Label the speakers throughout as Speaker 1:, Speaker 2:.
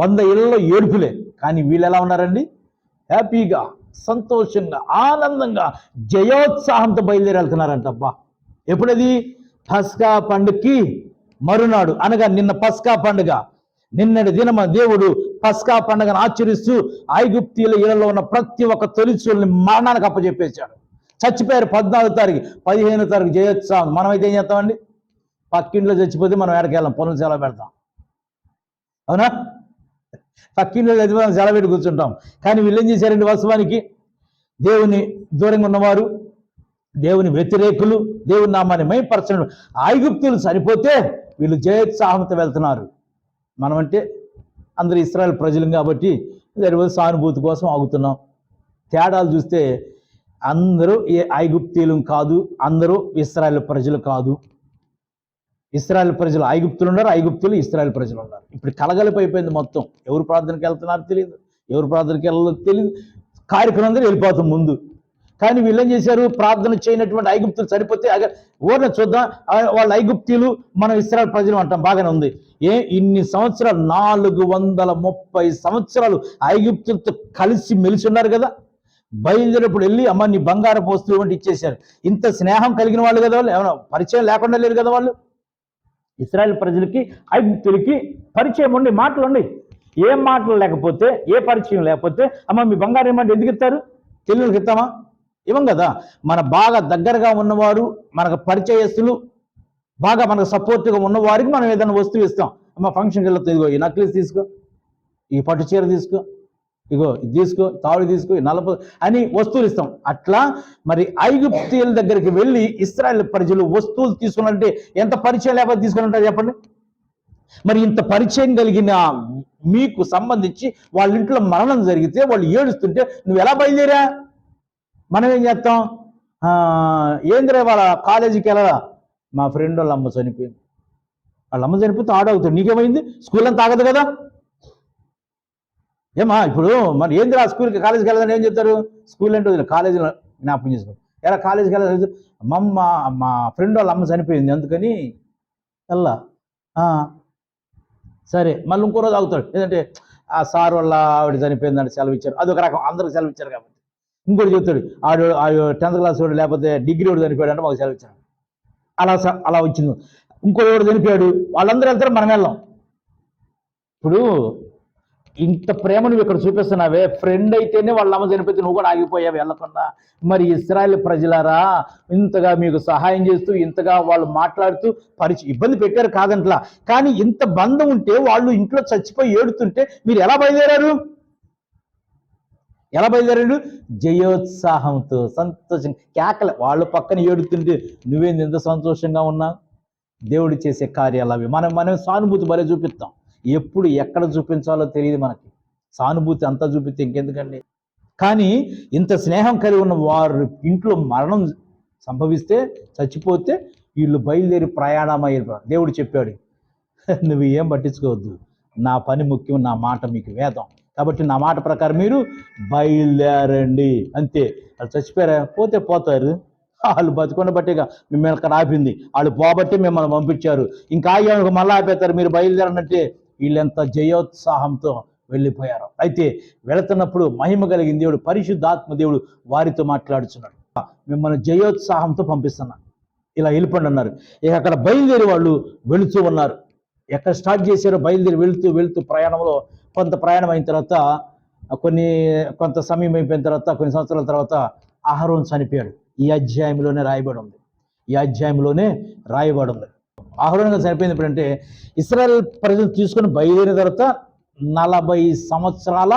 Speaker 1: వంద ఇళ్ళలో ఏడుపులే. కానీ వీళ్ళు ఎలా ఉన్నారండి? హ్యాపీగా సంతోషంగా ఆనందంగా జయోత్సాహంతో బయలుదేరి వెళ్తున్నారంటబ్బా ఎప్పుడది? పస్కా పండుగకి మరునాడు. అనగా నిన్న పస్కా పండుగ. నిన్నటి దినమ దేవుడు పస్కా పండుగను ఆచరిస్తూ ఐగుప్తీల ఇళ్ళలో ఉన్న ప్రతి ఒక్క తొలిచూలని మరణానికి అప్పచెప్పేశాడు చచ్చిపోయారు పద్నాలుగు తారీఖు పదిహేను తారీఖు జయోత్సాహం. మనం అయితే ఏం చేస్తామండి? పక్కింట్లో చచ్చిపోతే మనం ఎక్కడికి వెళ్ళాం పొలం సెలవు పెడతాం. అవునా? పక్కిళ్ళు చచ్చిపోతే సెలవు కూర్చుంటాం. కానీ వీళ్ళు ఏం చేశారండి వాస్తవానికి? దేవుని దూరంగా ఉన్నవారు దేవుని వ్యతిరేకులు దేవుని నామాన్ని మైపరచడం ఐగుప్తులు సరిపోతే వీళ్ళు జయోత్సాహంతో వెళ్తున్నారు. మనమంటే అందరూ ఇస్రాయల్ ప్రజలు కాబట్టి జరిపోతే సానుభూతి కోసం ఆగుతున్నాం. తేడాలు చూస్తే అందరూ ఏ ఐగుప్తీయులు కాదు అందరూ ఇస్రాయల్ ప్రజలు కాదు. ఇస్రాయల్ ప్రజలు ఐగుప్తులు ఉన్నారు ఐగుప్తులు ఇస్రాయల్ ప్రజలు ఉన్నారు ఇప్పుడు కలగలిపోయిపోయింది మొత్తం. ఎవరు ప్రార్థనకి వెళ్తున్నారో తెలియదు ఎవరు ప్రార్థనకి వెళ్ళదో తెలియదు కార్యక్రమం అందరూ వెళ్ళిపోతాం ముందు. కానీ వీళ్ళు ఏం చేశారు? ప్రార్థన చేయనటువంటి ఐగుప్తులు సరిపోతే అగ- ఊరిని చూద్దాం? వాళ్ళు వాళ్ళ ఐగుప్తీలు మనం ఇస్రాయల్ ప్రజలు అంటాం. బాగానే ఉంది. ఏ ఇన్ని సంవత్సరాలు నాలుగు వందల ముప్పై సంవత్సరాలు ఐగుప్తులతో కలిసి మెలిసి ఉన్నారు కదా. బయలుదేరినప్పుడు వెళ్ళి అమ్మ నీ బంగారపు వస్తువు వంటి ఇచ్చేశారు. ఇంత స్నేహం కలిగిన వాళ్ళు కదా వాళ్ళు. ఏమైనా పరిచయం లేకుండా లేరు కదా వాళ్ళు. ఇస్రాయల్ ప్రజలకి ఐగుప్తులకి పరిచయం ఉండి మాటలు ఉండి. ఏ మాటలు లేకపోతే ఏ పరిచయం లేకపోతే అమ్మ మీ బంగారం ఏమంటే ఎందుకు ఇస్తారు? తెలుగుకి ఇస్తామా? ఇవ్వం కదా. మన బాగా దగ్గరగా ఉన్నవారు మనకు పరిచయస్తులు బాగా మనకు సపోర్ట్గా ఉన్నవారికి మనం ఏదైనా వస్తువు ఇస్తాం. అమ్మ ఫంక్షన్కి వెళ్తే ఇదిగో ఈ నక్లీస్ తీసుకో ఈ పట్టు చీర తీసుకో ఇగో ఇది తీసుకో తాడు తీసుకో నలభై నలప అని వస్తువులు ఇస్తాం. అట్లా మరి ఐగుప్తీయుల దగ్గరికి వెళ్ళి ఇస్రాయల్ ప్రజలు వస్తువులు తీసుకున్నంటే ఎంత పరిచయం లేకపోతే తీసుకుని చెప్పండి? మరి ఇంత పరిచయం కలిగిన మీకు సంబంధించి వాళ్ళ ఇంట్లో మరణం జరిగితే వాళ్ళు ఏడుస్తుంటే నువ్వు ఎలా బయలుదేరా? మనం ఏం చేస్తాం? ఏందిరా వాళ్ళ కాలేజీకి వెళ్ళరా మా ఫ్రెండ్ వాళ్ళ అమ్మ చనిపోయింది. వాళ్ళ అమ్మ చనిపోతే ఆడవుతుంది నీకేమైంది? స్కూల్ అంతా ఆగదు కదా? ఏమా ఇప్పుడు మరి ఏంది ఆ స్కూల్కి? కాలేజీకి వెళ్ళదని ఏం చెప్తారు? స్కూల్ అంటే వదిలే, కాలేజీలో జ్ఞాపకం చేసుకో. ఎలా కాలేజీకి వెళ్ళాలి? మమ్మ మా ఫ్రెండ్ వాళ్ళ అమ్మ చనిపోయింది అందుకని వెళ్ళా. సరే మళ్ళీ ఇంకో రోజు ఆగుతాడు. ఏంటంటే ఆ సార్ వల్ల ఆవిడ చనిపోయిందంటే సెలవు ఇచ్చారు. అదొక రకం అందరికి సెలవు ఇచ్చారు కాబట్టి. ఇంకోటి చెప్తాడు ఆడు ఆడు టెన్త్ క్లాస్ వాడు లేకపోతే డిగ్రీ వాడు చనిపోయాడు అంటే మాకు సెలవు ఇచ్చారు. అలా స- అలా వచ్చింది. ఇంకో వాడు చనిపోయాడు వాళ్ళందరూ వెళ్తారు మనం వెళ్ళాం. ఇప్పుడు ఇంత ప్రేమ నువ్వు ఇక్కడ చూపిస్తున్నావే. ఫ్రెండ్ అయితేనే వాళ్ళ అమ్మ చనిపోతే నువ్వు కూడా ఆగిపోయావు వెళ్ళకుండా మరి ఇస్రాయల్ ప్రజలారా ఇంతగా మీకు సహాయం చేస్తూ ఇంతగా వాళ్ళు మాట్లాడుతూ పరిచి ఇబ్బంది పెట్టారు కాదంట్లా. కానీ ఇంత బంధం ఉంటే వాళ్ళు ఇంట్లో చచ్చిపోయి ఏడుతుంటే మీరు ఎలా బయలుదేరారు? ఎలా బయలుదేరాడు జయోత్సాహంతో సంతోషం కేకల. వాళ్ళ పక్కన ఏడుతుంటే నువ్వేంది ఎంత సంతోషంగా ఉన్నా? దేవుడు చేసే కార్యాలు అవి. మనం మనం సానుభూతి భలే చూపిస్తాం. ఎప్పుడు ఎక్కడ చూపించాలో తెలియదు మనకి. సానుభూతి అంతా చూపిస్తే ఇంకెందుకండి? కానీ ఇంత స్నేహం కలిగి ఉన్న వారు ఇంట్లో మరణం సంభవిస్తే చచ్చిపోతే వీళ్ళు బయలుదేరి ప్రయాణం అయ్యారు దేవుడు చెప్పాడు నువ్వు ఏం పట్టించుకోవద్దు. నా పని ముఖ్యం నా మాట మీకు వేదం. కాబట్టి నా మాట ప్రకారం మీరు బయలుదేరండి. అంతే. వాళ్ళు చచ్చిపోయారా? పోతే పోతారు. వాళ్ళు బతుకున్న బట్టేగా మిమ్మల్ని అక్కడ ఆపింది. వాళ్ళు పోబట్టి మిమ్మల్ని పంపించారు. ఇంకా ఆగి మళ్ళీ ఆపేస్తారు. మీరు బయలుదేరనంటే వీళ్ళంత జయోత్సాహంతో వెళ్ళిపోయారు. అయితే వెళుతున్నప్పుడు మహిమ కలిగిన దేవుడు పరిశుద్ధాత్మ దేవుడు వారితో మాట్లాడుచున్నాడు. మిమ్మల్ని జయోత్సాహంతో పంపిస్తున్నా. ఇలా వెళ్ళిపోండి అన్నారు. ఇక అక్కడ బయలుదేరి వాళ్ళు వెళుతూ ఉన్నారు. ఎక్కడ స్టార్ట్ చేశారో బయలుదేరి వెళుతూ వెళుతూ ప్రయాణంలో కొంత ప్రయాణం అయిన తర్వాత కొన్ని కొంత సమయం అయిపోయిన తర్వాత కొన్ని సంవత్సరాల తర్వాత ఆహారం చనిపోయాడు. ఈ అధ్యాయంలోనే రాయబడి ఉంది. ఈ అధ్యాయంలోనే రాయబడి ఉంది. ఆహ్వానంగా చనిపోయింది ఎప్పుడంటే ఇస్రాయల్ ప్రజలు తీసుకొని బయలుదేరిన తర్వాత నలభై సంవత్సరాల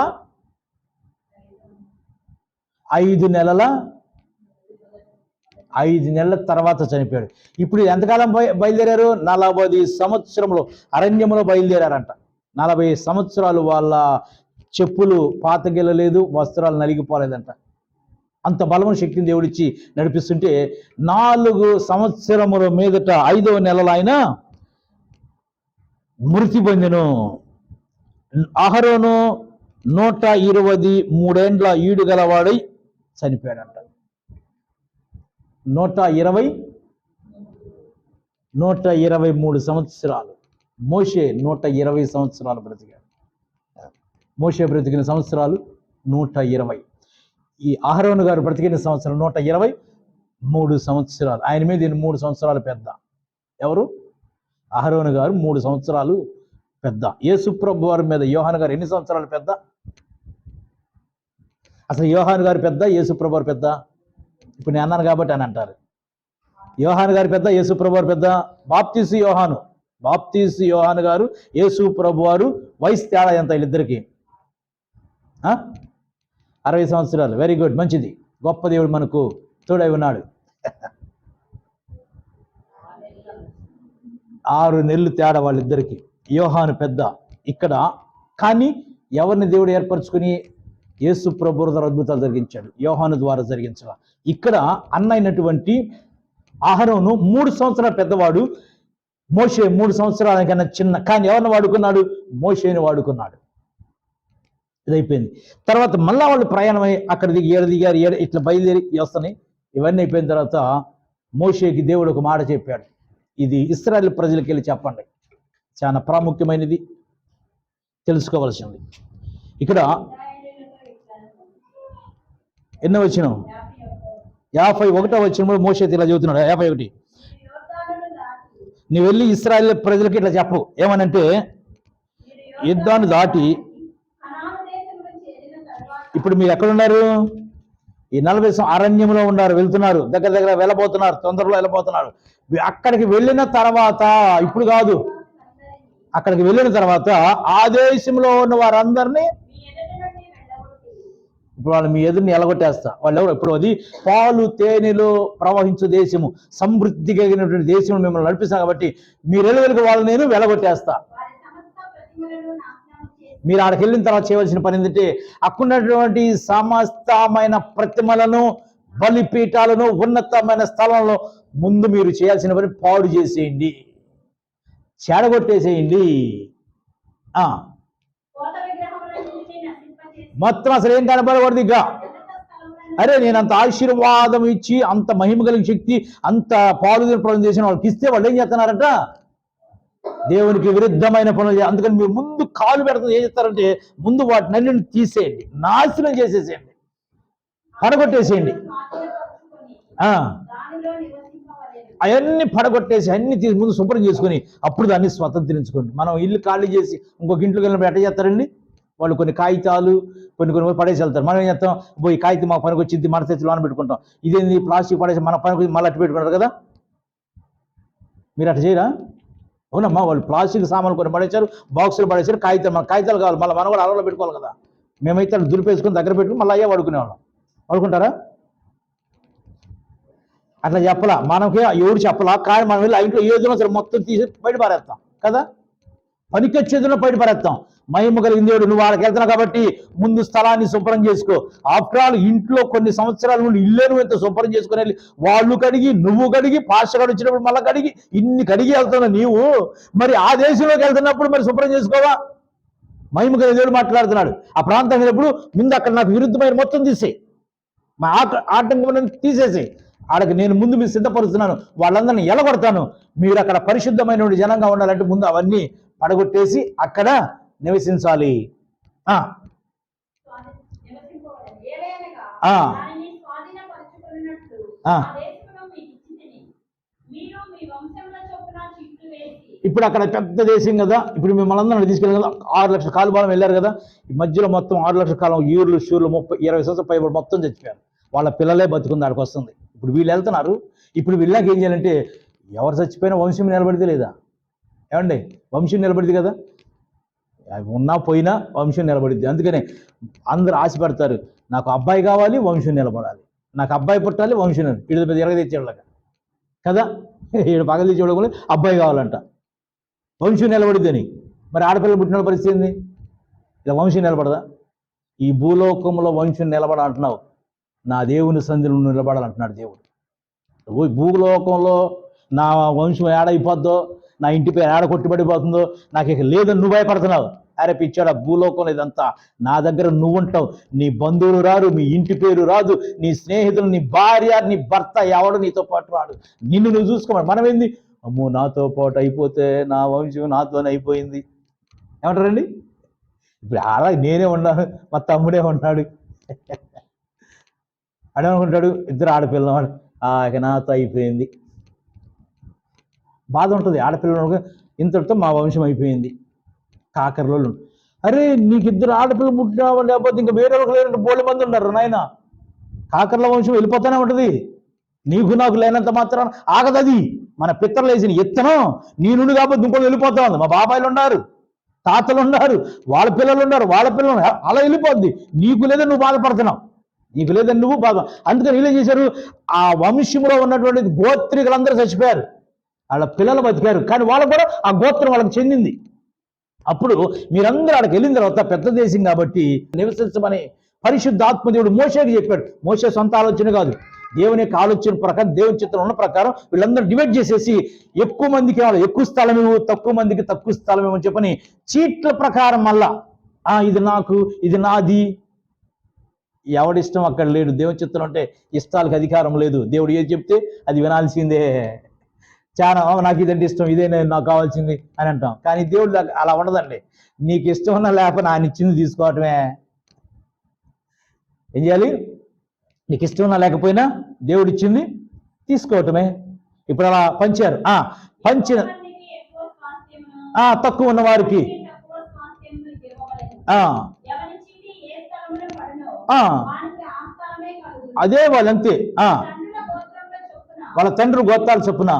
Speaker 1: ఐదు నెలల ఐదు నెలల తర్వాత చనిపోయాడు. ఇప్పుడు ఎంతకాలం బయ బయలుదేరారు? నలభై సంవత్సరంలో అరణ్యంలో బయలుదేరారంట. నలభై సంవత్సరాలు వాళ్ళ చెప్పులు పాతగిల్లలేదు వస్త్రాలు నలిగిపోలేదంట. అంత బలమైన శక్తిని దేవుడిచ్చి నడిపిస్తుంటే నాలుగు సంవత్సరముల మీదట ఐదవ నెలలో ఆయన మృతి పొందెను. అహరోను నూట ఇరవై మూడేండ్ల ఈడు గలవాడై చనిపోయాడంట. నూట ఇరవై నూట ఇరవై మూడు సంవత్సరాలు. మోషే నూట ఇరవై సంవత్సరాలు బ్రతికాడు. మోషే బ్రతికిన సంవత్సరాలు నూట ఇరవై. ఈ అహరోను గారు బ్రతికిన సంవత్సరం నూట ఇరవై మూడు సంవత్సరాలు. ఆయన మీద ఈయన మూడు సంవత్సరాలు పెద్ద. ఎవరు? అహరోను గారు మూడు సంవత్సరాలు పెద్ద. యేసుప్రభు వారి మీద యోహాన్ గారు ఎన్ని సంవత్సరాలు పెద్ద? అసలు యోహాన్ గారు పెద్ద యేసుప్రభు వారు పెద్ద? ఇప్పుడు నేను అన్నాను కాబట్టి అని అంటారు. యోహాన్ గారు పెద్ద యేసుప్రభు వారు పెద్ద? బాప్తీసు యోహాను. బాప్తీసు యోహాన్ గారు యేసు ప్రభు వారు వయసు తేడా ఎంత వీళ్ళిద్దరికి? అరవై సంవత్సరాలు. వెరీ గుడ్ మంచిది. గొప్ప దేవుడు మనకు తోడై ఉన్నాడు. ఆరు నెలలు తేడా వాళ్ళిద్దరికి. యోహాను పెద్ద ఇక్కడ. కానీ ఎవరిని దేవుడు ఏర్పరచుకుని? యేసు ప్రభు ద్వారా అద్భుతాలు జరిగించాడు. యోహాను ద్వారా జరిగించడం. ఇక్కడ అన్న అయినటువంటి ఆహారంను మూడు సంవత్సరాల పెద్దవాడు. మోషే మూడు సంవత్సరాల కన్నా చిన్న. కానీ ఎవరిని వాడుకున్నాడు? మోషేని వాడుకున్నాడు. ఇదైపోయింది. తర్వాత మళ్ళా వాళ్ళు ప్రయాణమై అక్కడ దిగి ఏడు దిగారు ఏడు ఇట్లా బయలుదేరి వస్తున్నాయి ఇవన్నీ అయిపోయిన తర్వాత మోషేకి దేవుడు ఒక మాట చెప్పాడు. ఇది ఇస్రాయల్ ప్రజలకి వెళ్ళి చెప్పండి. చాలా ప్రాముఖ్యమైనది. తెలుసుకోవలసింది. ఇక్కడ ఎన్నో వచ్చిన? యాభై ఒకటో వచ్చినప్పుడు మోషేతి ఇలా చదువుతున్నాడు యాభై ఒకటి. నువ్వు వెళ్ళి ఇస్రాయల్ ప్రజలకి ఇట్లా చెప్పు. ఏమనంటే యుద్ధాన్ని దాటి ఇప్పుడు మీరు ఎక్కడున్నారు? ఈ నలభై అరణ్యంలో ఉన్నారు వెళ్తున్నారు దగ్గర దగ్గర వెళ్ళబోతున్నారు తొందరలో వెళ్ళబోతున్నారు. అక్కడికి వెళ్ళిన తర్వాత ఇప్పుడు కాదు. అక్కడికి వెళ్ళిన తర్వాత ఆ దేశంలో ఉన్న వారందరినీ ఇప్పుడు వాళ్ళు మీ ఎదురుని ఎలగొట్టేస్తా. వాళ్ళు ఎవరు? ఇప్పుడు అది పాలు తేనెలు ప్రవహించే దేశము సమృద్ధి కలిగినటువంటి దేశం మిమ్మల్ని నడిపిస్తాం కాబట్టి మీరు ఎలువెలుగు వాళ్ళు నేను వెలగొట్టేస్తా. మీరు ఆడికి వెళ్ళిన తర్వాత చేయవలసిన పని ఏంటంటే అక్కడున్నటువంటి సమస్తమైన ప్రతిమలను బలిపీఠాలను ఉన్నతమైన స్థలంలో ముందు మీరు చేయాల్సిన పని పాడు చేసేయండి. చెడగొట్టేసేయండి. ఆ, మొత్తం అసలు ఏం కనపడకూడదు ఇక. అరే నేను అంత ఆశీర్వాదం ఇచ్చి అంత మహిమ కలిగిన శక్తి అంత పాలు పనులు చేసిన వాళ్ళకి ఇస్తే వాళ్ళు ఏం చేస్తున్నారట? దేవునికి విరుద్ధమైన పనులు అందుకని మీరు ముందు కాలు పెడుతుంది ఏం చేస్తారంటే ముందు వాటిని అన్నింటిని తీసేయండి. నాశనం చేసేసేయండి. పడగొట్టేసేయండి. ఆ, అవన్నీ పడగొట్టేసి అన్ని తీసి ముందు శుభ్రం చేసుకొని అప్పుడు దాన్ని స్వతంత్రించుకోండి. మనం ఇల్లు ఖాళీ చేసి ఇంకొక ఇంట్లోకి వెళ్ళినప్పుడు ఎట్ట చేస్తారండి? వాళ్ళు కొన్ని కాగితాలు కొన్ని కొన్ని పడేసి వెళ్తారు. మనం ఏం చేస్తాం? పోయి కాగితం మా పనికి వచ్చింది మన తెచ్చి లోన పెట్టుకుంటాం. ఇదేంది? ప్లాస్టిక్ పడేసి మన పనికి మళ్ళీ అట్టు పెట్టుకుంటారు కదా? మీరు అట్లా చేయరా? అవునమ్మా వాళ్ళు ప్లాస్టిక్ సామాన్లు కొన్ని పడేశారు బాక్సులు పడేశారు కాగితాలు మన కాగితాలు కావాలి మళ్ళీ మనం కూడా అలవాలో పెట్టుకోవాలి కదా. మేమైతే అలా దులిపేసుకొని దగ్గర పెట్టుకుని మళ్ళీ అయ్యే పడుకునేవాళ్ళం. వాడుకుంటారా అట్లా చెప్పలా మనకి ఎవరు చెప్పలా కానీ మనం వెళ్ళి ఆ ఇంట్లో ఏదైనా సరే మొత్తం తీసి బయట పారేస్తాం కదా? పనికొచ్చేదిలో పడిపరేస్తాం మహిమ కలిగిన దేవుడు నువ్వు వాళ్ళకి వెళ్తున్నావు కాబట్టి ముందు స్థలాన్ని శుభ్రం చేసుకో. ఆఫ్టర్ ఆల్ ఇంట్లో కొన్ని సంవత్సరాల నుండి ఇల్లే నువ్వు ఎంత శుభ్రం చేసుకుని వెళ్ళి వాళ్ళు కడిగి నువ్వు కడిగి పాస్టర్ వచ్చినప్పుడు మళ్ళీ కడిగి ఇన్ని కడిగి వెళ్తున్నావు నీవు. మరి ఆ దేశంలోకి వెళ్తున్నప్పుడు మరి శుభ్రం చేసుకోవా? మహిమ కలిగిన దేవుడు మాట్లాడుతున్నాడు. ఆ ప్రాంతం వెళ్ళినప్పుడు ముందు అక్కడ నాకు విరుద్ధమైన మొత్తం తీసేయి. మా ఆట ఆటంకం తీసేసి ఆడకి నేను ముందు మీరు సిద్ధపరుస్తున్నాను వాళ్ళందరినీ ఎలగొడతాను. మీరు అక్కడ పరిశుద్ధమైన జనంగా ఉండాలంటే ముందు అవన్నీ పడగొట్టేసి అక్కడ నివసించాలి. ఇప్పుడు అక్కడ పెద్ద దేశం కదా ఇప్పుడు మిమ్మల్ని అందరూ తీసుకెళ్ళి కదా ఆరు లక్షల కాలుబాలం వెళ్ళారు కదా ఈ మధ్యలో మొత్తం ఆరు లక్షల కాలం యూర్లు షూర్లు ముప్పై ఇరవై సంవత్సరాలు పైబడి మొత్తం చచ్చిపోయారు. వాళ్ళ పిల్లలే బతుకుంది ఆడికి వస్తుంది. ఇప్పుడు వీళ్ళు వెళ్తున్నారు. ఇప్పుడు వీళ్ళకి ఏం చేయాలంటే ఎవరు చచ్చిపోయినా వంశం నిలబడితే లేదా? ఏమండి? వంశం నిలబడింది కదా? ఉన్నా పోయినా వంశం నిలబడిద్ది. అందుకనే అందరు ఆశపడతారు నాకు అబ్బాయి కావాలి వంశం నిలబడాలి. నాకు అబ్బాయి పుట్టాలి వంశం నిలబడాలి. పెద్ద ఎరగ తెచ్చేవాళ్ళక కదా? వీడు పగలు తీసేవాళ్ళు కూడా అబ్బాయి కావాలంట. వంశం నిలబడిద్దని. మరి ఆడపిల్ల పుట్టిన వాళ్ళ పరిస్థితి ఏంది? ఇలా వంశం నిలబడదా? ఈ భూలోకంలో వంశం నిలబడ అంటున్నావు. నా దేవుని సంధిలో నిలబడాలంటున్నాడు దేవుడు. ఓ భూలోకంలో నా వంశం ఏడైపోద్దో నా ఇంటి పేరు ఏడ కొట్టుబడిపోతుందో నాకు ఇక లేదని నువ్వు భయపడుతున్నావు. అరే పిచ్చాడా భూలోకంలో ఇదంతా నా దగ్గర నువ్వు ఉంటావు. నీ బంధువులు రారు మీ ఇంటి పేరు రాదు నీ స్నేహితులు నీ భార్య నీ భర్త ఎవడు నీతో పాటు రాడు. నిన్ను నువ్వు చూసుకోమని. మనం ఏంది అమ్మో నాతో పాటు అయిపోతే నా వంశం నాతోనే అయిపోయింది. ఏమంటారండి? ఇప్పుడు అలా నేనే ఉన్నాను మా తమ్ముడే ఉన్నాడు. అడనుకుంటాడు ఇద్దరు ఆడపిల్లవాడు ఆ ఇక నాతో అయిపోయింది. బాధ ఉంటుంది. ఆడపిల్లలు ఇంతటితో మా వంశం అయిపోయింది. కాకరలో అరే నీకు ఇద్దరు ఆడపిల్ల పుట్టినావా? లేకపోతే ఇంకా వేరే ఒకరు లేనట్టు బోళ్ళ మంది ఉన్నారు నాయన? కాకర్ల వంశం వెళ్ళిపోతూనే ఉంటుంది. నీకు నాకు లేనంత మాత్రం ఆగదది మన పిత్రలు వేసిన ఎత్తనం నీ నుండి కాబట్టి ఇంకోటి వెళ్ళిపోతా ఉంది. మా బాబాయిలు ఉన్నారు తాతలు ఉన్నారు వాళ్ళ పిల్లలు ఉన్నారు వాళ్ళ పిల్లలు అలా వెళ్ళిపోద్ది. నీకు లేదా నువ్వు బాధపడుతున్నావు. నీకు లేదని నువ్వు పాపం అందుకని వీళ్ళు చేశారు? ఆ వంశంలో ఉన్నటువంటి గోత్రికులందరూ చచ్చిపోయారు. వాళ్ళ పిల్లలు బతికారు. కానీ వాళ్ళకు కూడా ఆ గోత్రం వాళ్ళకి చెందింది. అప్పుడు మీరందరూ అక్కడికి వెళ్ళిన తర్వాత పెద్ద దేశం కాబట్టి నివసించమని పరిశుద్ధాత్మ దేవుడు మోసేకి చెప్పాడు. మోసే సొంత ఆలోచన కాదు. దేవుని యొక్క ఆలోచన ప్రకారం దేవుని చిత్రం ఉన్న ప్రకారం వీళ్ళందరూ డివైడ్ చేసేసి ఎక్కువ మందికి ఎక్కువ స్థలం ఇవ్వు తక్కువ మందికి తక్కువ స్థలం ఇవ్వని చెప్పని చీట్ల ప్రకారం మళ్ళా ఇది నాకు ఇది నాది ఎవడిష్టం అక్కడ లేడు. దేవుని చిత్రం అంటే ఇష్టాలకు అధికారం లేదు. దేవుడు ఏది చెప్తే అది వినాల్సిందే. చాలా "ఆ, నాకు ఇదంటే ఇష్టం ఇదే నేను నాకు కావాల్సింది అని అంటాం. కానీ దేవుడు అలా ఉండదండి. నీకు ఇష్టం ఉన్నా లేకపోతే ఆయన ఇచ్చింది తీసుకోవటమే. ఏం చేయాలి? నీకు ఇష్టం ఉన్నా లేకపోయినా దేవుడు ఇచ్చింది తీసుకోవటమే. ఇప్పుడు అలా పంచారు. ఆ పంచిన తక్కువ ఉన్న వారికి
Speaker 2: తక్కువ స్వాస్థ్యమును ఇవ్వవలెను.
Speaker 1: ఆ
Speaker 2: ఎవని చీటి ఏ స్థలమున పడునో,
Speaker 1: ఆ.
Speaker 2: వానికి ఆ స్థలమే కలుగును.
Speaker 1: అదే వాళ్ళంతే వాళ్ళ తండ్రి గోత్రాలు చొప్పున.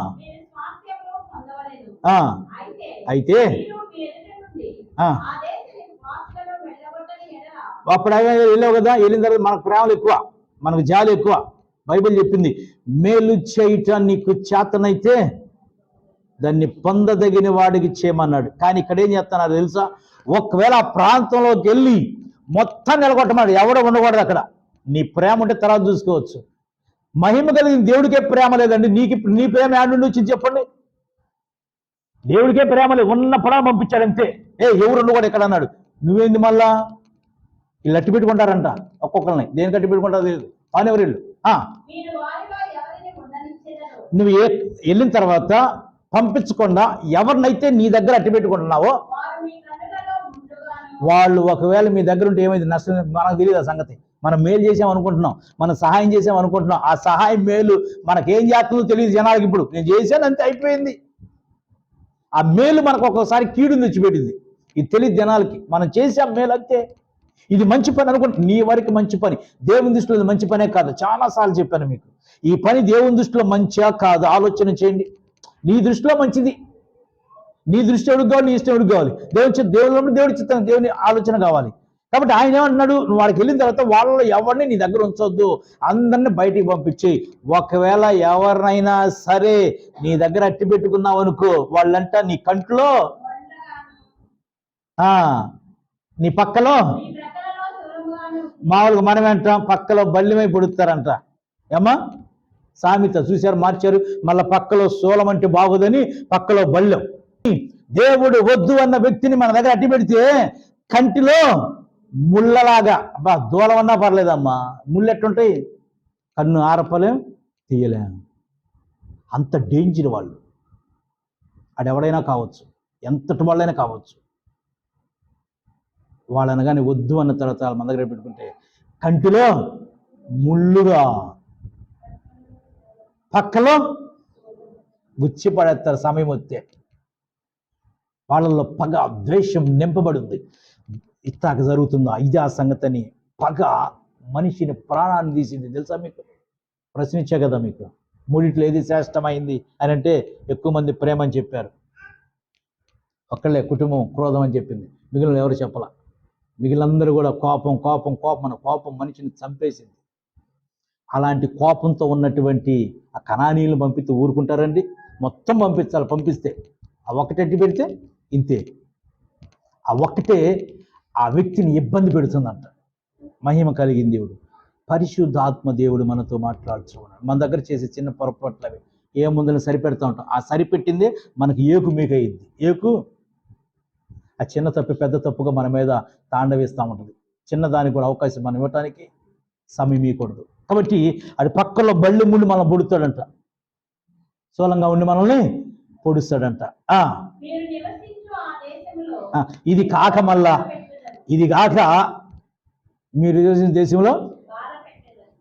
Speaker 2: అయితే
Speaker 1: అప్పుడు ఆయన వెళ్ళావు కదా వెళ్ళిన తర్వాత మనకు ప్రేమలు ఎక్కువ మనకు జాలి ఎక్కువ. బైబిల్ చెప్పింది మేలు చేయటం నీకు చేతనైతే దాన్ని పొందదగిన వాడికి చేయమన్నాడు. కానీ ఇక్కడ ఏం చేస్తున్నారు తెలుసా? ఒకవేళ ఆ ప్రాంతంలోకి వెళ్ళి మొత్తం నిలగొట్టమన్నాడు. ఎవడో ఉండకూడదు అక్కడ. నీ ప్రేమ ఉంటే తర్వాత చూసుకోవచ్చు. మహిమ కలిగిన దేవుడికే ప్రేమ లేదండి. నీకు నీ ప్రేమ నుండి వచ్చింది చెప్పండి. దేవుడికే ప్రేమ లేదు. ఉన్న పొలం పంపించాడు అంతే. ఏ ఎవరు ఉండకూడదు ఎక్కడ అన్నాడు. నువ్వేంది మళ్ళా? వీళ్ళు అట్టి పెట్టుకుంటారంట ఒక్కొక్కరిని దేనికి అట్టి పెట్టుకుంటారో తెలియదు కానీ ఎవరు వీళ్ళు? నువ్వు ఏ వెళ్ళిన తర్వాత పంపించకుండా ఎవరినైతే నీ దగ్గర అట్టి పెట్టుకుంటున్నావో వాళ్ళు ఒకవేళ మీ దగ్గర ఉంటే ఏమైంది? నష్టం మనకు తెలియదు ఆ సంగతి. మనం మేలు చేసాం అనుకుంటున్నాం. మనం సహాయం చేసాం అనుకుంటున్నాం. ఆ సహాయం మేలు మనకేం చేస్తుందో తెలియదు జనాలకి ఇప్పుడు. నేను చేశాను అంతే అయిపోయింది. ఆ మేలు మనకు ఒక్కొక్కసారి కీడుని తెచ్చిపెట్టింది. ఇది తెలియదు జనాలకి. మనం చేసాం మేలు అంతే. ఇది మంచి పని అనుకుంటే నీ వరకు మంచి పని. దేవుని దృష్టిలో ఇది మంచి పనే కాదు. చాలాసార్లు చెప్పాను మీకు. ఈ పని దేవుని దృష్టిలో మంచిగా కాదు? ఆలోచన చేయండి. నీ దృష్టిలో మంచిది. నీ దృష్టి ఎవరికి కావాలి? నీ ఇష్టం ఎవరికి కావాలి? దేవుని చిత్త దేవుని దేవుడి చిత్తం దేవుని ఆలోచన కావాలి. కాబట్టి ఆయన ఏమంటున్నాడు? నువ్వు వాడికి వెళ్ళిన తర్వాత వాళ్ళలో ఎవరిని నీ దగ్గర ఉంచొద్దు. అందరిని బయటికి పంపించేయి. ఒకవేళ ఎవరినైనా సరే నీ దగ్గర అట్టి పెట్టుకున్నావు అనుకో వాళ్ళంట నీ కంట్లో ఆ నీ పక్కలో మామూలుగా మనం అంటాం పక్కలో బల్లిమై పొడుతారంట ఏమ్మా? సామెత చూశారు మార్చారు. మళ్ళీ పక్కలో శూలం అంటే బాగుదని పక్కలో బల్లెం. దేవుడు వద్దు అన్న వ్యక్తిని మన దగ్గర అట్టి పెడితే కంటిలో ముళ్ళలాగా అబ్బా దూలం అన్నా పర్లేదమ్మా ముళ్ళు ఎట్టుంటాయి కన్ను ఆరపలేం తీయలేం. అంత డేంజర్ వాళ్ళు. ఆడెవడైనా కావచ్చు ఎంతటి వాళ్ళైనా కావచ్చు. వాళ్ళని కానీ వద్దు అన్న తర్వాత మన దగ్గర పెట్టుకుంటే కంటిలో ముళ్ళుగా పక్కలో గుచ్చి పడేస్తారు సమయం వస్తే. వాళ్ళలో పగ ద్వేషం నింపబడింది. ఇత్తాక జరుగుతుందో ఇదే ఆ సంగతిని పగ మనిషిని ప్రాణాన్ని తీసింది. తెలుసా మీకు? ప్రశ్నించా కదా మీకు? మూడిట్లో ఏది శ్రేష్టమైంది అని అంటే ఎక్కువ మంది ప్రేమ అని చెప్పారు. ఒక్కళ్ళే కుటుంబం క్రోధం అని చెప్పింది. మిగిలిన ఎవరు చెప్పలా? మిగిలినందరూ కూడా కోపం కోపం కోపం మన కోపం మనిషిని చంపేసింది. అలాంటి కోపంతో ఉన్నటువంటి ఆ కణానీయులు పంపిస్తే ఊరుకుంటారండి. మొత్తం పంపించాలి పంపిస్తే. ఆ ఒక్కటెట్టి పెడితే ఇంతే. ఆ ఒక్కటే ఆ వ్యక్తిని ఇబ్బంది పెడుతుందంట. మహిమ కలిగిన దేవుడు. పరిశుద్ధాత్మ దేవుడు మనతో మాట్లాడుతూ ఉన్నాడు మన దగ్గర చేసే చిన్న పొరపాట్లు అవి. ఏ ముందుని సరిపెడతా ఉంటాం. ఆ సరిపెట్టిందే మనకి ఏకు మీకయింది. ఏకు? ఆ చిన్న తప్పు పెద్ద తప్పుగా మన మీద తాండవేస్తూ ఉంటుంది. చిన్నదానికి కూడా అవకాశం మనం ఇవ్వటానికి సమయం ఇవ్వకూడదు. కాబట్టి అది పక్కలో బళ్ళు ముళ్ళు మనం పొడుతాడంట సోలంగా ఉండి మనల్ని పొడుస్తాడంట ఆ,
Speaker 2: మీరు నివసించు ఆ దేశంలో
Speaker 1: ఆ, ఇది కాక మళ్ళా. ఇది కాక మీరు చూసిన దేశంలో
Speaker 2: బాధ పెట్టదను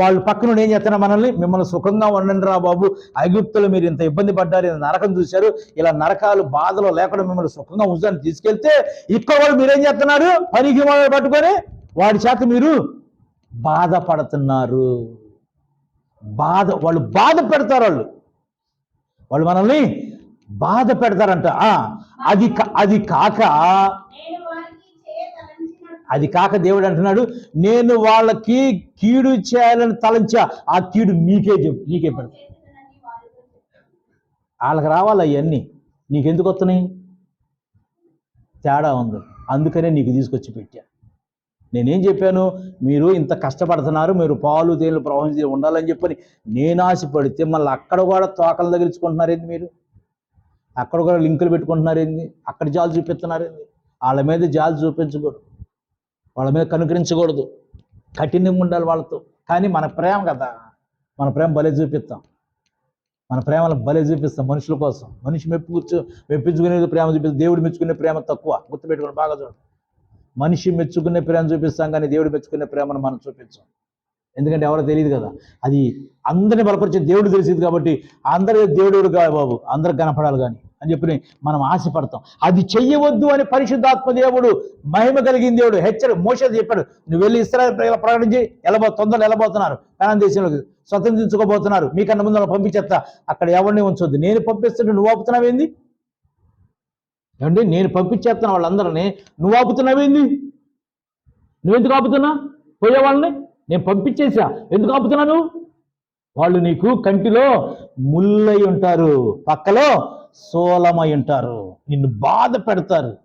Speaker 1: వాళ్ళు ఏం చేస్తున్నారు మనల్ని? మిమ్మల్ని సుఖంగా ఉండండి రా బాబు. ఐగుప్తులు మీరు ఇంత ఇబ్బంది పడ్డారు ఇంత నరకం చూశారు. ఇలా నరకాలు బాధలు లేకుండా మిమ్మల్ని సుఖంగా ఉంచడానికి తీసుకెళ్తే ఇక్కడ వాళ్ళు మీరేం చేస్తున్నారు? పనికి పట్టుకొని వాడి చేత మీరు బాధపడుతున్నారు. బాధ వాళ్ళు బాధ పెడతారు వాళ్ళు. వాళ్ళు మనల్ని బాధ పెడతారంట. అది అది కాక అది కాక దేవుడు అంటున్నాడు నేను వాళ్ళకి కీడు చేయాలని తలంచా. ఆ కీడు మీకే చెప్పు నీకే పెడతా. వాళ్ళకి రావాలి అవన్నీ నీకెందుకు వస్తున్నాయి? తేడా ఉంది. అందుకనే నీకు తీసుకొచ్చి పెట్టా. నేనేం చెప్పాను? మీరు ఇంత కష్టపడుతున్నారు మీరు పాలు తేలు ప్రవహించి ఉండాలని చెప్పని నేను ఆశపడితే మళ్ళీ అక్కడ కూడా తోకలు తగిలించుకుంటున్నారేంది మీరు? అక్కడ కూడా లింకులు పెట్టుకుంటున్నారేంది అక్కడ జాలు చూపిస్తున్నారేంది వాళ్ళ మీద జాలు చూపించకూడదు. వాళ్ళ మీద కనుకరించకూడదు. కఠినంగా ఉండాలి వాళ్ళతో. కానీ మన ప్రేమ కదా. మన ప్రేమ భలే చూపిస్తాం. మన ప్రేమలు భలే చూపిస్తాం మనుషుల కోసం. మనిషి మెప్పు మెప్పించుకునేది ప్రేమ చూపిస్తాం. దేవుడు మెచ్చుకునే ప్రేమ తక్కువ. గుర్తుపెట్టుకుని బాగా చూడండి. మనిషి మెచ్చుకునే ప్రేమ చూపిస్తాం కానీ దేవుడు మెచ్చుకునే ప్రేమను మనం చూపించాం. ఎందుకంటే ఎవరో తెలియదు కదా. అది అందరిని బలపరిచే దేవుడు తెలిసింది కాబట్టి అందరి దేవుడు కాదు బాబు? అందరికి కనపడాలి కానీ. అని చెప్పి మనం ఆశపడతాం. అది చెయ్యవద్దు అని పరిశుద్ధాత్మ దేవుడు మహిమ కలిగిన దేవుడు హెచ్చరి మోస చెప్పాడు నువ్వు వెళ్ళి ఇస్రాయల్ ప్రజల ప్రకటించి వెళ్ళబో తొందరలు వెళ్ళబోతున్నారు కానాన్ దేశంలోకి స్వతంత్రించుకోబోతున్నారు మీకన్నా ముందు పంపించేస్తా. అక్కడ ఎవరిని ఉంచొద్దు. నేను పంపిస్తుంటే నువ్వు ఆపుతున్నావేంది ఏమండి? నేను పంపించేస్తాను వాళ్ళందరినీ. నువ్వు ఆపుతున్నావేంది నువ్వెందుకు ఆపుతున్నా? పోయే వాళ్ళని? నేను పంపించేసా. ఎందుకు ఆపుతున్నా నువ్వు వాళ్ళు నీకు కంటిలో ముళ్ళై ఉంటారు. పక్కలో సోలమై ఉంటారు నిన్ను బాధ పెడతారు.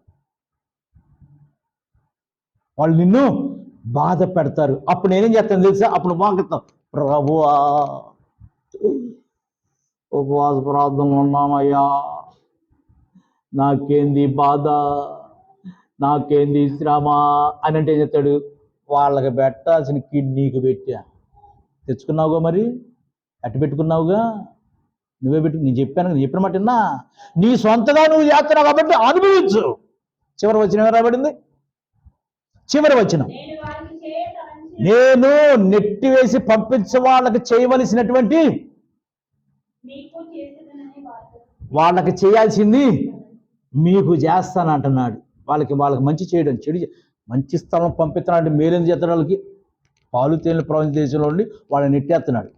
Speaker 1: వాళ్ళు నిన్ను బాధ పెడతారు. అప్పుడు నేనేం చేస్తాను తెలుసా? అప్పుడు వాంగుతాం ప్రభువా ఉపవాస ప్రార్థనలు ఉన్నామయ్యా. నాకేంది బాధ? నాకేంది శ్రమ? అని అంటే చెప్తాడు వాళ్ళకి పెట్టాల్సిన కిడ్నీకి పెట్టా. తెచ్చుకున్నావుగా మరి? అట్టు పెట్టుకున్నావుగా? నువ్వే పెట్టు నేను చెప్పాను నేను చెప్పిన మాట విన్నా? నీ సొంతగా నువ్వు చేస్తున్నావు కాబట్టి అనుభవించు. చివరి వచ్చిన రాబడింది చివరి వచ్చిన
Speaker 2: నేను నెట్టి
Speaker 1: వేసి నెట్టివేసి పంపించే వాళ్ళకి చేయవలసినటువంటి వాళ్ళకి చేయాల్సింది మీకు చేస్తానంటున్నాడు. వాళ్ళకి వాళ్ళకి మంచి చేయడం చెడు మంచి స్థలం పంపిస్తున్నాడు మేలేం చేస్తాడు వాళ్ళకి? పాలు తేలిన ప్రపంచ దేశంలో ఉండి వాళ్ళని నెట్టేస్తున్నాడు.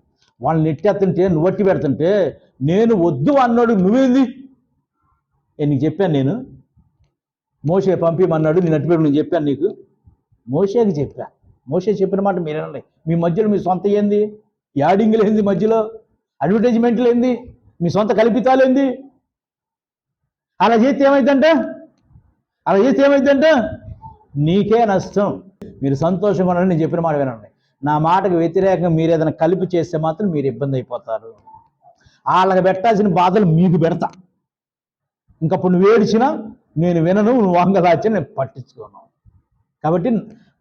Speaker 1: వాళ్ళని నెట్టేస్తుంటే నువ్వు వట్టి పెడుతుంటే నేను వద్దు అన్నాడు నువ్వేంది? ఏ నీకు చెప్పాను నేను. మోసే పంపిమన్నాడు నేను అట్టి నేను చెప్పాను నీకు. మోసేకి చెప్పా. మోసే చెప్పిన మాట మీరేనండి మీ మధ్యలో మీ సొంత ఏంది? యాడింగ్లు ఏంది మధ్యలో? అడ్వర్టైజ్మెంట్లు ఏంది? మీ సొంత కల్పితాలు ఏంది? అలా చేస్తే ఏమైందంటే? అలా చేస్తే ఏమైందంటే? నీకే నష్టం. మీరు సంతోషంగా ఉండండి నేను చెప్పిన మాట వినండి. నా మాటకు వ్యతిరేకంగా మీరు ఏదైనా కలిపి చేస్తే మాత్రం మీరు ఇబ్బంది అయిపోతారు. వాళ్ళకి పెట్టాల్సిన బాధలు మీకు పెడతా. ఇంకప్పుడు నువ్వు ఏడిచినా నేను వినను నువ్వు వంగదాచి నేను పట్టించుకోను. కాబట్టి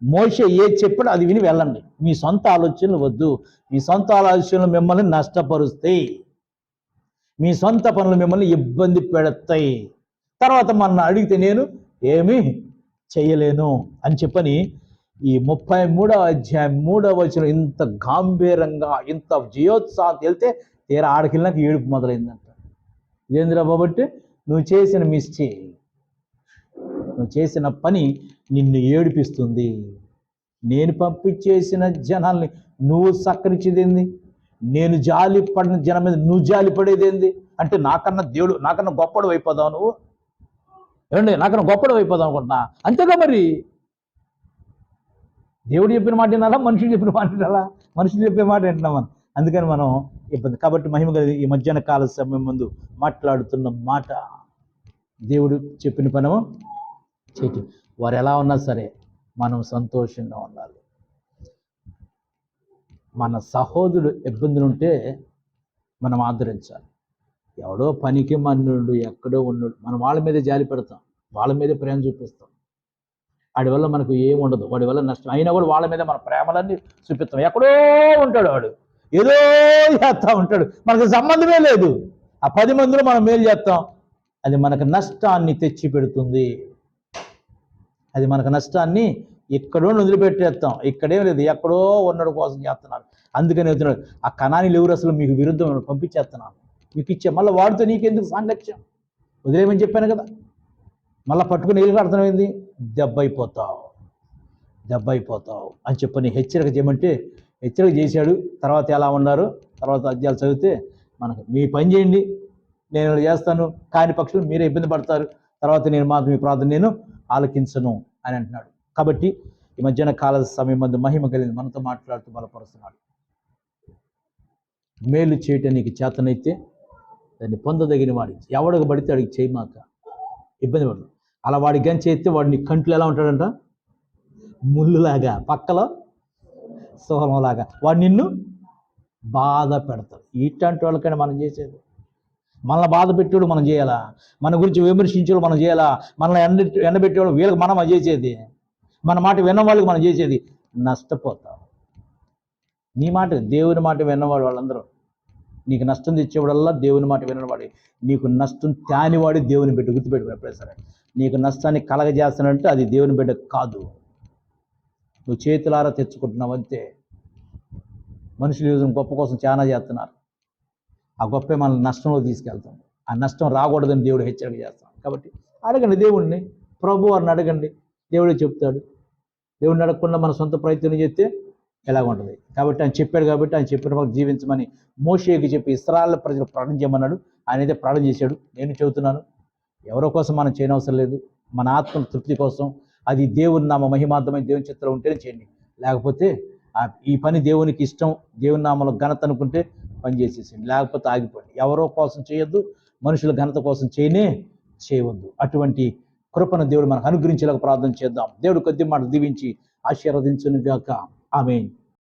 Speaker 1: మోస ఏది చెప్పాడో అది విని వెళ్ళండి. మీ సొంత ఆలోచనలు వద్దు. మీ సొంత ఆలోచనలు మిమ్మల్ని నష్టపరుస్తాయి. మీ సొంత పనులు మిమ్మల్ని ఇబ్బంది పెడతాయి. తర్వాత మన అడిగితే నేను ఏమీ చేయలేను అని చెప్పని ఈ ముప్పై మూడవ అధ్యాయం మూడవ వచ్చిన ఇంత గాంభీరంగా ఇంత జయోత్సాహం వెళ్తే తీరా ఆడకెళ్ళినాక ఏడుపు మొదలైందంట. ఇదేందిరా బాబట్టి? నువ్వు చేసిన మిస్టేక్ నువ్వు చేసిన పని నిన్ను ఏడిపిస్తుంది. నేను పంపించేసిన జనాల్ని నువ్వు సక్కరించేదేంది నేను జాలి పడిన జనం మీద నువ్వు జాలి పడేదేంది అంటే నాకన్నా దేవుడు నాకన్నా గొప్పడు అయిపోదావు నువ్వు. ఏమండి నాకన్నా గొప్పడు అయిపోదాం అనుకుంటున్నా? అంతేగా మరి? దేవుడు చెప్పిన మాట వినాలా? మనుషులు చెప్పిన మాట వినాలా? మనుషులు చెప్పే మాట వింటున్నాం మనం అందుకని మనం ఇబ్బంది. కాబట్టి మహిమ కలిగి ఈ మధ్యాహ్న కాల సమయం ముందు మాట్లాడుతున్న మాట. దేవుడు చెప్పిన పనము చేతి. వారు ఎలా ఉన్నా సరే మనం సంతోషంగా ఉండాలి. మన సహోదరుడు ఇబ్బందులు ఉంటే మనం ఆదరించాలి. ఎవడో పనికి మన్నుడు ఎక్కడో ఉన్నాడు. మనం వాళ్ళ మీదే జాలి పెడతాం. వాళ్ళ మీదే ప్రేమ చూపిస్తాం. వాడి వల్ల మనకు ఏం ఉండదు. వాడి వల్ల నష్టం. అయినా కూడా వాళ్ళ మీద మన ప్రేమలన్నీ చూపిస్తాం. ఎక్కడో ఉంటాడు వాడు. ఏదో చేస్తా ఉంటాడు. మనకు సంబంధమే లేదు. ఆ పది మందిలో మనం మేలు చేస్తాం. అది మనకు నష్టాన్ని తెచ్చి పెడుతుంది. అది మనకు నష్టాన్ని ఎక్కడో వదిలిపెట్టేస్తాం. ఇక్కడేం లేదు. ఎక్కడో ఉన్నడు కోసం చేస్తున్నారు. అందుకని వెళ్తున్నాడు ఆ కణాని ఎవరు అసలు మీకు విరుద్ధం? పంపించేస్తున్నాను మీకు ఇచ్చే మళ్ళీ వాడితో నీకెందుకు సాంగత్యం? వదిలేమని చెప్పాను కదా. మళ్ళీ పట్టుకుని నీళ్ళు అర్థమైంది? దెబ్బైపోతావు. దెబ్బైపోతావు అని చెప్పని హెచ్చరిక చేయమంటే హెచ్చరిక చేశాడు. తర్వాత ఎలా ఉన్నారు? తర్వాత అధ్యాయాలు చదివితే మనకు మీ పని చేయండి నేను చేస్తాను కాని పక్షులు మీరే ఇబ్బంది పడతారు. తర్వాత నేను మాత్రం మీ ప్రార్థన నేను ఆలకించను అని అంటున్నాడు. కాబట్టి ఈ మధ్యాహ్న కాల సమయం మందు మహిమ కలిగింది. మనతో మాట్లాడుతూ బలపరుస్తున్నాడు. మేలు చేయటం నీకు చేతనైతే దాన్ని పొందదగిన వాడి ఎవడకు పడితే అడిగి చేయమాక. ఇబ్బంది పడదు. అలా వాడి గని చేస్తే వాడు నీ కంట్లో ఎలా ఉంటాడంట? ముళ్ళులాగా పక్కలో సోహంలాగా వాడు నిన్ను బాధ పెడతాడు. ఇట్లాంటి వాళ్ళకైనా మనం చేసేది. మనల్ని బాధ పెట్టేవాడు మనం చేయాలా? మన గురించి విమర్శించేవాడు మనం చేయాలా? మనల్ని ఎండ ఎండబెట్టేవాడు వీళ్ళకి మనం అది చేసేది. మన మాట విన్న వాళ్ళకి మనం చేసేది. నష్టపోతాం. నీ మాట దేవుని మాట విన్నవాడు వాళ్ళందరూ. నీకు నష్టం తెచ్చేవాడల్లా దేవుని మాట వినవాడే నీకు నష్టం తానివాడు దేవుని బిడ్డ గుర్తుపెట్టుకుని ఎప్పుడే సరే నీకు నష్టాన్ని కలగజేస్తానంటే అది దేవుని బిడ్డ కాదు. నువ్వు చేతులారా తెచ్చుకుంటున్నావు అంతే. మనుషులు ఈరోజు గొప్ప కోసం చాలా చేస్తున్నారు. ఆ గొప్పే మనల్ని నష్టంలో తీసుకెళ్తాం. ఆ నష్టం రాకూడదని దేవుడు హెచ్చరిక చేస్తాం. కాబట్టి అడగండి దేవుణ్ణి. ప్రభు అని అడగండి. దేవుడే చెప్తాడు. దేవుడిని అడగకుండా మన సొంత ప్రయత్నం చేస్తే ఎలాగుంటుంది? కాబట్టి ఆయన చెప్పాడు కాబట్టి ఆయన చెప్పిన వాళ్ళు జీవించమని మోషేకి చెప్పి ఇస్రాళ్ళ ప్రజలు ప్రాణం చేయమన్నాడు. ఆయన అయితే ప్రాణం చేశాడు. నేను చెబుతున్నాను ఎవరో కోసం మనం చేయనవసరం లేదు. మన ఆత్మ తృప్తి కోసం అది దేవుని నామ మహిమార్థమైన దేవుని చిత్రం ఉంటేనే చేయండి. లేకపోతే ఈ పని దేవునికి ఇష్టం దేవుని నామలో ఘనత అనుకుంటే పని చేసేసేయండి. లేకపోతే ఆగిపోండి. ఎవరో కోసం చేయొద్దు మనుషుల ఘనత కోసం చేయనే చేయవద్దు. అటువంటి కృపను దేవుడు మనకు అనుగ్రహించేలాగా ప్రార్థన చేద్దాం. దేవుడు కొద్ది మాట దీవించి ఆశీర్వదించును గాక Amém.